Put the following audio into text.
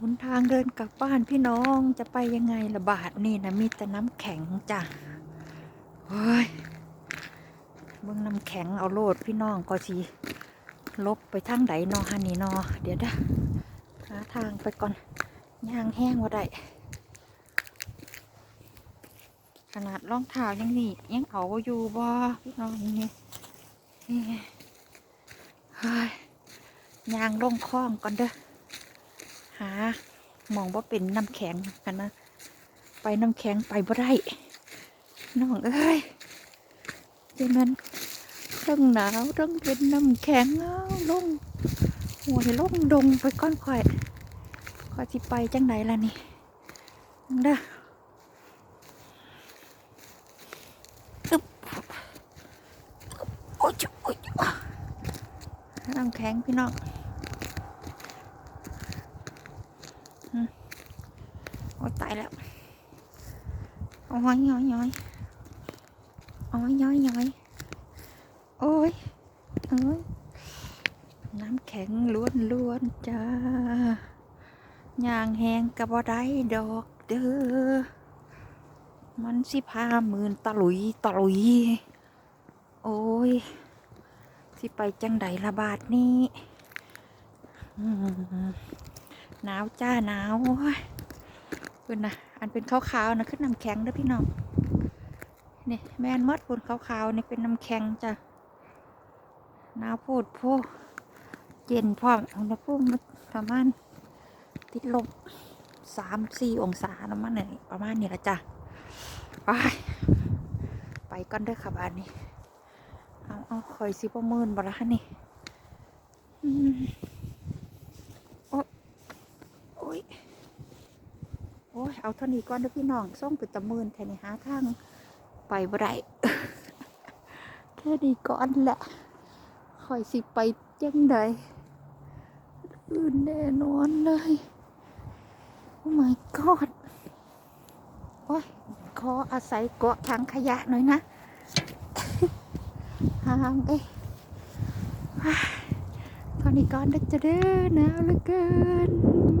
หนทางเดินกลับบ้านพี่น้องจะไปยังไงละบาทนี่นะมีแต่น้ำแข็งจ้ะเฮ้ยเบิ่งน้ำแข็งเอาโลดพี่น้องก็สิลบไปทางไหนนอฮันนี่นอเดี๋ยวนะหาทางไปก่อนย่างแห้งว่าได้ขนาดรองเท้ายังนี่ยังเอาอยู่บ่พี่น้องนี่นี่เฮ้ยยางลงคล้องก่อนเด้อ หามองว่าเป็นน้ำแข็งกันนะ ไปน้ำแข็งไปบ่ได้น้องเอ้ยเจะมันเรื่องหนาวเรื่องเป็นน้ำแข็งเอาลงหัวลงดงไปก้อนข่อยข่อยสิไปจังไหนล่ะนี่เด้ออึบโอ้ยโอ้ยน้ำแข็งพี่น้อง โอ้ย ตายแล้วโอ้ยย้อยย้อยโอ้ยย้อยย้อยโอ้ยเอ้ยน้ำแข็งล้วนล้วนจ้าย่างแหงกระบอได้ดอกเด้อมันสิพาหมื่นตะลุยตะลุย โอ้ย สิไปจังใดละบาทนี้หนาวจ้าหนาว เพื่นนะอันเป็นขาวๆนะขึ้นน้ำแข็งเด้อพี่น้องนี่แม่นมดบนขาวๆนี่เป็นน้ำแข็งจ้ะหนาวโพดโพเย็นพร้อมอุณหภูมิประมาณติดลบสามสี่องศาประมาณนี้ประมาณนี้ละจ้ะไปไปก่อนเด้อค่ะบ้านนี้เอาเอาคอยสิประเมินบ่ละคะนี่อืมโอ๊ยโอ้ย โอ้ ยเอาเท่านี้ก่อนเด้อพี่น้องส่งไปตะมืนแทนหาทางไปบ่ได้แค่นี้ก่อนแหละคอยสิไปจังใดอื่นแน่นอนเลย โอ้ my god โอ้ยขออาศัยเกาะทางขยะหน่อยนะห่างเอ้ยว้ายเท่านี้ก่อนเด้จะเด้อหนาวเหลือเกิน